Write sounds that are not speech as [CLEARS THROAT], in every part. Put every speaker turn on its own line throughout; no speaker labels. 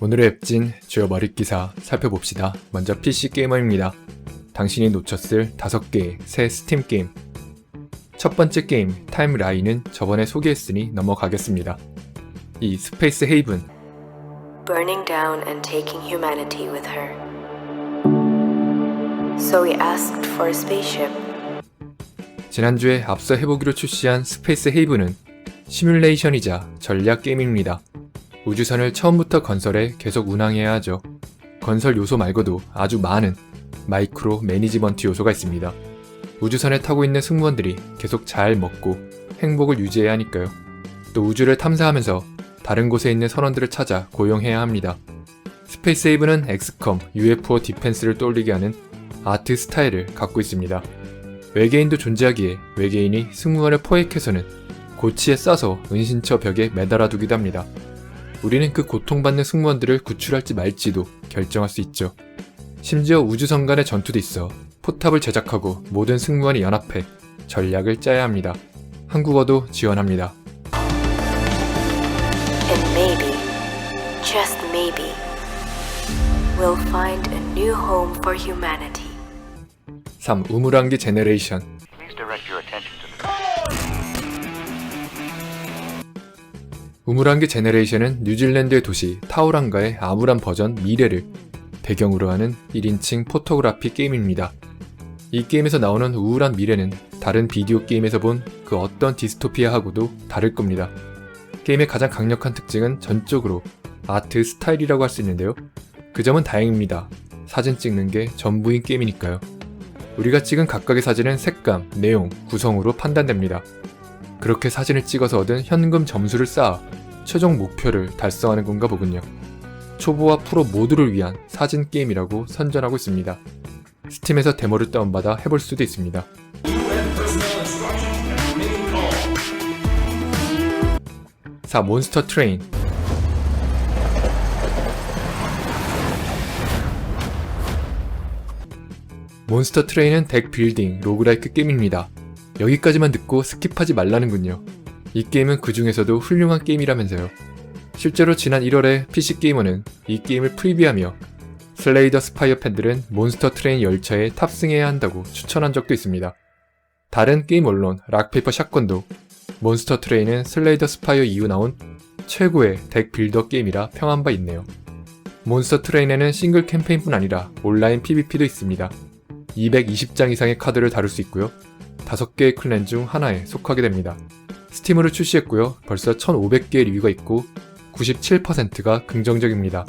오늘의 앱진 주요 머릿 기사 살펴봅시다. 먼저 PC 게이머입니다. 당신이 놓쳤을 5개의 새 스팀 게임. 첫 번째 게임 타임라인은 저번에 소개했으니 넘어가겠습니다. 이 스페이스 헤이븐
burning down and taking humanity with her. So we asked for a spaceship.
지난주에 앞서 해보기로 출시한 스페이스 헤이븐은 시뮬레이션이자 전략 게임입니다. 우주선을 처음부터 건설해 계속 운항해야 하죠. 건설 요소 말고도 아주 많은 마이크로 매니지먼트 요소가 있습니다. 우주선에 타고 있는 승무원들이 계속 잘 먹고 행복을 유지해야 하니까요. 또 우주를 탐사하면서 다른 곳에 있는 선원들을 찾아 고용해야 합니다. 스페이스 헤이븐은 엑스컴, UFO 디펜스를 떠올리게 하는 아트 스타일을 갖고 있습니다. 외계인도 존재하기에 외계인이 승무원을 포획해서는 고치에 싸서 은신처 벽에 매달아 두기도 합니다. 우리는 그 고통받는 승무원들을 구출할지 말지도 결정할 수 있죠. 심지어 우주선 간의 전투도 있어 포탑을 제작하고 모든 승무원이 연합해 전략을 짜야 합니다. 한국어도 지원합니다.
And maybe, just maybe, we'll find a new home for humanity.
3. 우물안개 제너레이션 우물안개 제너레이션은 뉴질랜드의 도시 타우랑가의 암울한 버전 미래를 배경으로 하는 1인칭 포토그래피 게임입니다. 이 게임에서 나오는 우울한 미래는 다른 비디오 게임에서 본 그 어떤 디스토피아하고도 다를 겁니다. 게임의 가장 강력한 특징은 전적으로 아트 스타일이라고 할 수 있는데요. 그 점은 다행입니다. 사진 찍는 게 전부인 게임이니까요. 우리가 찍은 각각의 사진은 색감, 내용, 구성으로 판단됩니다. 그렇게 사진을 찍어서 얻은 현금 점수를 쌓아 최종 목표를 달성하는 건가 보군요. 초보와 프로 모두를 위한 사진 게임이라고 선전하고 있습니다. 스팀에서 데모를 다운받아 해볼 수도 있습니다. 4. 몬스터 트레인 몬스터 트레인은 덱 빌딩, 로그라이크 게임입니다. 여기까지만 듣고 스킵하지 말라는군요. 이 게임은 그 중에서도 훌륭한 게임이라면서요. 실제로 지난 1월에 PC게이머는 이 게임을 프리뷰하며 슬레이더 스파이어 팬들은 몬스터 트레인 열차에 탑승해야 한다고 추천한 적도 있습니다. 다른 게임 언론 락페이퍼 샷건도 몬스터 트레인은 슬레이더 스파이어 이후 나온 최고의 덱 빌더 게임이라 평한 바 있네요. 몬스터 트레인에는 싱글 캠페인뿐 아니라 온라인 PVP도 있습니다. 220장 이상의 카드를 다룰 수 있고요. 5개의 클랜 중 하나에 속하게 됩니다. 스팀으로 출시했고요. 벌써 1500개의 리뷰가 있고 97%가 긍정적입니다.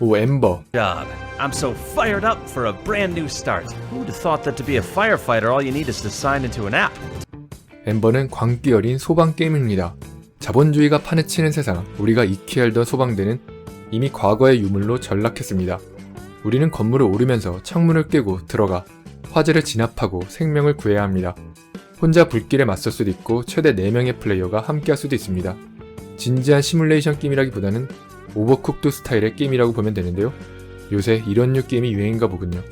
오 엠버
job. I'm so fired up for a brand new start. Who would have thought that to be a firefighter, all you need is to sign into an app?
엠버는 광기 어린 소방 게임입니다. 자본주의가 판에 치는 세상, 우리가 익히 알던 소방대는 이미 과거의 유물로 전락했습니다. 우리는 건물을 오르면서 창문을 깨고 들어가 화재를 진압하고 생명을 구해야 합니다. 혼자 불길에 맞설 수도 있고 최대 4명의 플레이어가 함께 할 수도 있습니다. 진지한 시뮬레이션 게임이라기보다는 오버쿡도 스타일의 게임이라고 보면 되는데요. 요새 이런 류 게임이 유행인가 보군요.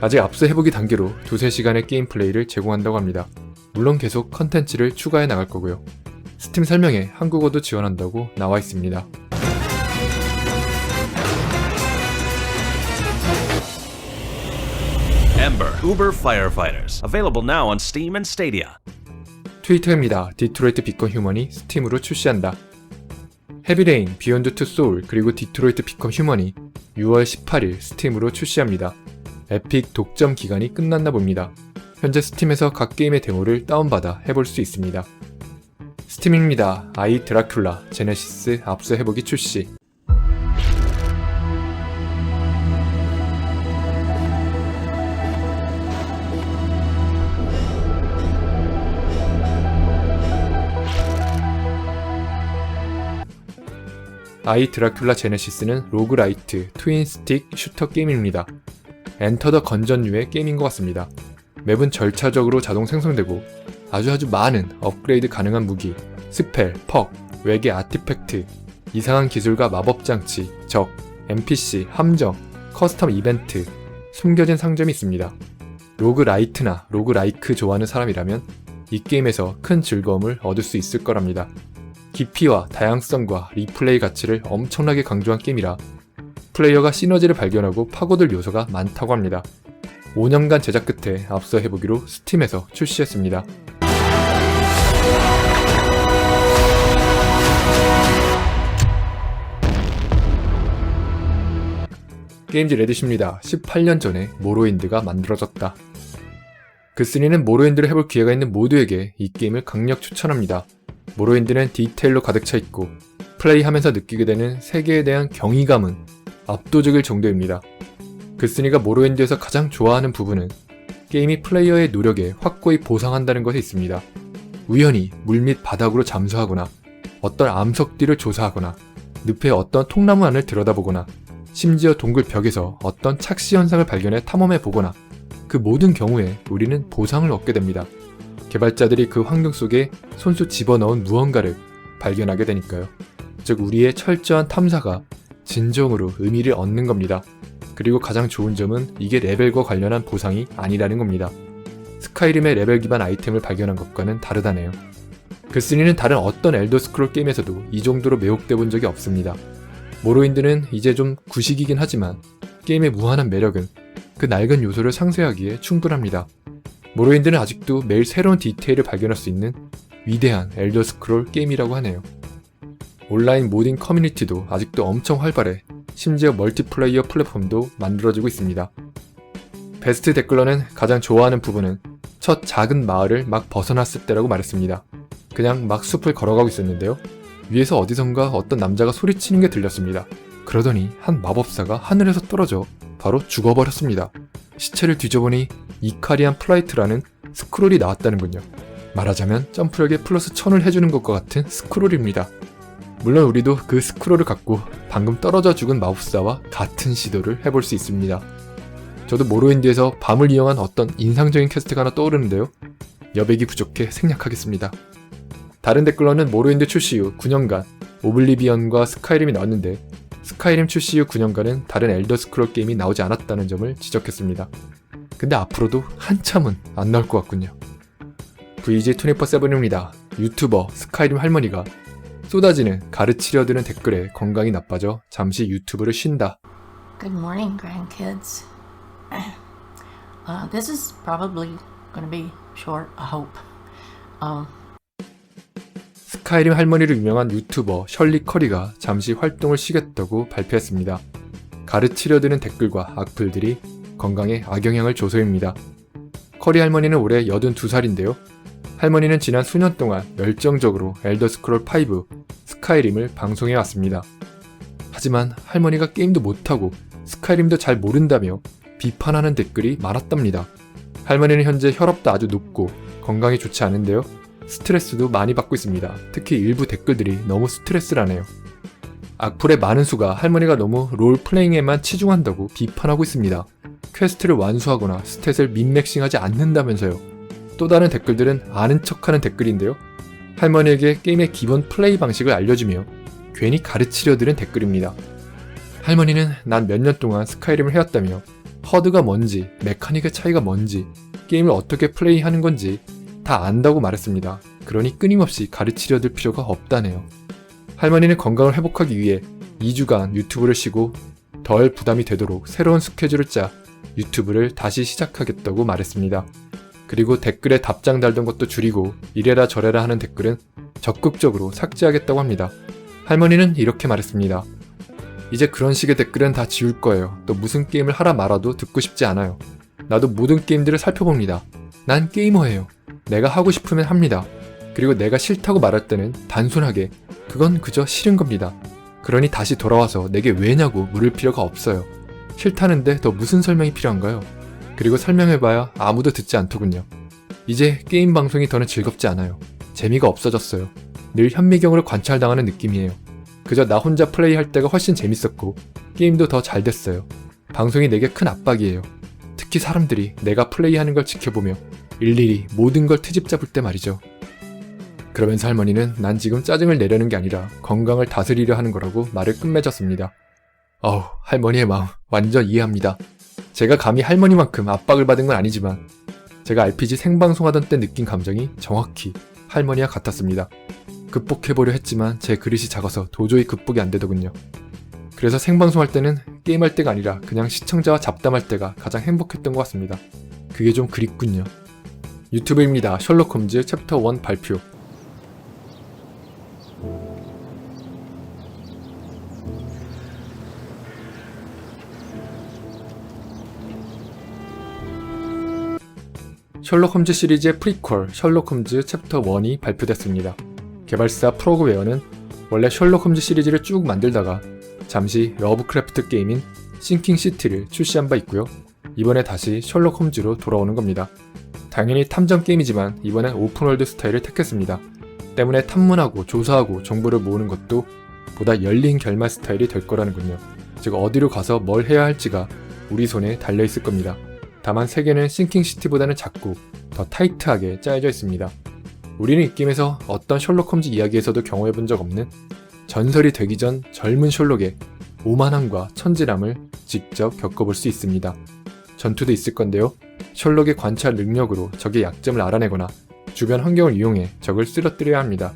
아직 앞서 해보기 단계로 두세 시간의 게임 플레이를 제공한다고 합니다. 물론 계속 컨텐츠를 추가해 나갈 거고요. 스팀 설명에 한국어도 지원한다고 나와 있습니다.
Ember, Uber Firefighters. Available now on Steam and Stadia.
트위터입니다. 디트로이트 비컨 휴먼이 스팀으로 출시한다. 헤비레인, 비욘드 투 소울, 그리고 디트로이트 비컨 휴먼이 6월 18일 스팀으로 출시합니다. 에픽 독점 기간이 끝났나 봅니다. 현재 스팀에서 각 게임의 데모를 다운받아 해볼 수 있습니다. 스팀입니다. 아이 드라큘라, 제네시스 앞서 해보기 출시. 아이 드라큘라 제네시스는 로그라이트, 트윈스틱 슈터 게임입니다. 엔터 더 건전류의 게임인 것 같습니다. 맵은 절차적으로 자동 생성되고 아주 아주 많은 업그레이드 가능한 무기, 스펠, 퍽, 외계 아티팩트, 이상한 기술과 마법 장치, 적, NPC, 함정, 커스텀 이벤트, 숨겨진 상점이 있습니다. 로그라이트나 로그라이크 좋아하는 사람이라면 이 게임에서 큰 즐거움을 얻을 수 있을 거랍니다. 깊이와 다양성과 리플레이 가치를 엄청나게 강조한 게임이라 플레이어가 시너지를 발견하고 파고들 요소가 많다고 합니다. 5년간 제작 끝에 앞서 해보기로 스팀에서 출시했습니다. 게임즈 레딧입니다. 18년 전에 모로인드가 만들어졌다. 그스니는 모로인드를 해볼 기회가 있는 모두에게 이 게임을 강력 추천합니다. 모로인드는 디테일로 가득 차 있고 플레이하면서 느끼게 되는 세계에 대한 경이감은 압도적일 정도입니다. 그스니가 모로인드에서 가장 좋아하는 부분은 게임이 플레이어의 노력에 확고히 보상한다는 것에 있습니다. 우연히 물밑 바닥으로 잠수하거나 어떤 암석 뒤를 조사하거나 늪의 어떤 통나무 안을 들여다보거나 심지어 동굴 벽에서 어떤 착시 현상을 발견해 탐험해 보거나 그 모든 경우에 우리는 보상을 얻게 됩니다. 개발자들이 그 환경 속에 손수 집어넣은 무언가를 발견하게 되니까요. 즉 우리의 철저한 탐사가 진정으로 의미를 얻는 겁니다. 그리고 가장 좋은 점은 이게 레벨과 관련한 보상이 아니라는 겁니다. 스카이림의 레벨 기반 아이템을 발견한 것과는 다르다네요. 글쓴이는 다른 어떤 엘더 스크롤 게임에서도 이 정도로 매혹돼 본 적이 없습니다. 모로인드는 이제 좀 구식이긴 하지만 게임의 무한한 매력은 그 낡은 요소를 상쇄하기에 충분합니다. 모로인드는 아직도 매일 새로운 디테일을 발견할 수 있는 위대한 엘더 스크롤 게임이라고 하네요. 온라인 모딩 커뮤니티도 아직도 엄청 활발해 심지어 멀티플레이어 플랫폼도 만들어지고 있습니다. 베스트 댓글러는 가장 좋아하는 부분은 첫 작은 마을을 막 벗어났을 때라고 말했습니다. 그냥 막 숲을 걸어가고 있었는데요. 위에서 어디선가 어떤 남자가 소리치는 게 들렸습니다. 그러더니 한 마법사가 하늘에서 떨어져 바로 죽어버렸습니다. 시체를 뒤져보니 이카리안 플라이트라는 스크롤이 나왔다는군요. 말하자면 점프력에 플러스 1000을 해주는 것과 같은 스크롤입니다. 물론 우리도 그 스크롤을 갖고 방금 떨어져 죽은 마법사와 같은 시도를 해볼 수 있습니다. 저도 모로인드에서 밤을 이용한 어떤 인상적인 퀘스트가 하나 떠오르는데요. 여백이 부족해 생략하겠습니다. 다른 댓글로는 모로인드 출시 후 9년간 오블리비언과 스카이림이 나왔는데 스카이림 출시 후 9년간은 다른 엘더 스크롤 게임이 나오지 않았다는 점을 지적했습니다. 근데 앞으로도 한참은 안 나올 것 같군요. VG24-7입니다. 유튜버 스카이림 할머니가 쏟아지는 가르치려 드는 댓글에 건강이 나빠져 잠시 유튜브를 쉰다.
Good morning, grandkids. [CLEARS THROAT] Uh, this is probably going be short, I hope. Um,
스카이림 할머니로 유명한 유튜버 셜리 커리가 잠시 활동을 쉬겠다고 발표했습니다. 가르치려 드는 댓글과 악플들이 건강에 악영향을 줘서입니다. 커리 할머니는 올해 82살인데요. 할머니는 지난 수년 동안 열정적으로 엘더 스크롤 5 스카이림을 방송해 왔습니다. 하지만 할머니가 게임도 못하고 스카이림도 잘 모른다며 비판하는 댓글이 많았답니다. 할머니는 현재 혈압도 아주 높고 건강이 좋지 않은데요. 스트레스도 많이 받고 있습니다. 특히 일부 댓글들이 너무 스트레스라네요. 악플의 많은 수가 할머니가 너무 롤플레잉에만 치중한다고 비판하고 있습니다. 퀘스트를 완수하거나 스탯을 민맥싱하지 않는다면서요. 또 다른 댓글들은 아는 척하는 댓글인데요. 할머니에게 게임의 기본 플레이 방식을 알려주며 괜히 가르치려 드는 댓글입니다. 할머니는 난 몇 년 동안 스카이림을 해왔다며 허드가 뭔지, 메카닉의 차이가 뭔지, 게임을 어떻게 플레이하는 건지 다 안다고 말했습니다. 그러니 끊임없이 가르치려 들 필요가 없다네요. 할머니는 건강을 회복하기 위해 2주간 유튜브를 쉬고 덜 부담이 되도록 새로운 스케줄을 짜 유튜브를 다시 시작하겠다고 말했습니다. 그리고 댓글에 답장 달던 것도 줄이고 이래라 저래라 하는 댓글은 적극적으로 삭제하겠다고 합니다. 할머니는 이렇게 말했습니다. 이제 그런 식의 댓글은 다 지울 거예요. 또 무슨 게임을 하라 말아도 듣고 싶지 않아요. 나도 모든 게임들을 살펴봅니다. 난 게이머예요. 내가 하고 싶으면 합니다. 그리고 내가 싫다고 말할 때는 단순하게 그건 그저 싫은 겁니다. 그러니 다시 돌아와서 내게 왜냐고 물을 필요가 없어요. 싫다는데 더 무슨 설명이 필요한가요? 그리고 설명해봐야 아무도 듣지 않더군요. 이제 게임 방송이 더는 즐겁지 않아요. 재미가 없어졌어요. 늘 현미경으로 관찰당하는 느낌이에요. 그저 나 혼자 플레이할 때가 훨씬 재밌었고 게임도 더 잘 됐어요. 방송이 내게 큰 압박이에요. 특히 사람들이 내가 플레이하는 걸 지켜보며 일일이 모든 걸 트집 잡을 때 말이죠. 그러면서 할머니는 난 지금 짜증을 내려는 게 아니라 건강을 다스리려 하는 거라고 말을 끝맺었습니다. 어우, 할머니의 마음 완전 이해합니다. 제가 감히 할머니만큼 압박을 받은 건 아니지만 제가 RPG 생방송하던 때 느낀 감정이 정확히 할머니와 같았습니다. 극복해보려 했지만 제 그릇이 작아서 도저히 극복이 안 되더군요. 그래서 생방송할 때는 게임할 때가 아니라 그냥 시청자와 잡담할 때가 가장 행복했던 것 같습니다. 그게 좀 그립군요. 유튜브입니다. 셜록 홈즈 챕터 1 발표. 셜록 홈즈 시리즈의 프리퀄 셜록 홈즈 챕터 1이 발표됐습니다. 개발사 프로그웨어는 원래 셜록 홈즈 시리즈를 쭉 만들다가 잠시 러브크래프트 게임인 싱킹 시티를 출시한 바 있고요. 이번에 다시 셜록 홈즈로 돌아오는 겁니다. 당연히 탐정 게임이지만 이번엔 오픈월드 스타일을 택했습니다. 때문에 탐문하고 조사하고 정보를 모으는 것도 보다 열린 결말 스타일이 될 거라는군요. 즉 어디로 가서 뭘 해야 할지가 우리 손에 달려 있을 겁니다. 다만 세계는 싱킹 시티보다는 작고 더 타이트하게 짜여져 있습니다. 우리는 이 게임에서 어떤 셜록 홈즈 이야기에서도 경험해 본 적 없는 전설이 되기 전 젊은 셜록의 오만함과 천진함을 직접 겪어볼 수 있습니다. 전투도 있을 건데요. 셜록의 관찰 능력으로 적의 약점을 알아내거나 주변 환경을 이용해 적을 쓰러뜨려야 합니다.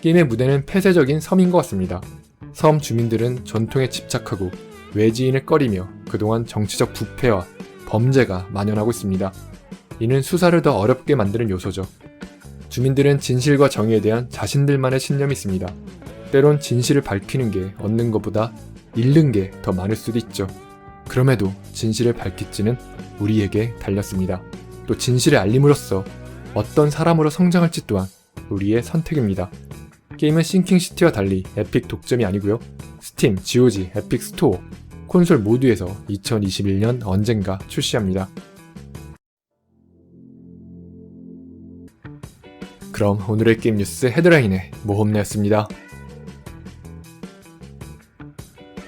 게임의 무대는 폐쇄적인 섬인 것 같습니다. 섬 주민들은 전통에 집착하고 외지인을 꺼리며 그동안 정치적 부패와 범죄가 만연하고 있습니다. 이는 수사를 더 어렵게 만드는 요소죠. 주민들은 진실과 정의에 대한 자신들만의 신념이 있습니다. 때론 진실을 밝히는 게 얻는 것보다 잃는 게 더 많을 수도 있죠. 그럼에도 진실을 밝힐지는 우리에게 달렸습니다. 또 진실의 알림으로써 어떤 사람으로 성장할지 또한 우리의 선택입니다. 게임은 싱킹시티와 달리 에픽 독점이 아니고요. 스팀, GOG, 에픽 스토어, 콘솔 모두에서 2021년 언젠가 출시합니다. 그럼 오늘의 게임 뉴스 헤드라인의 모험내였습니다.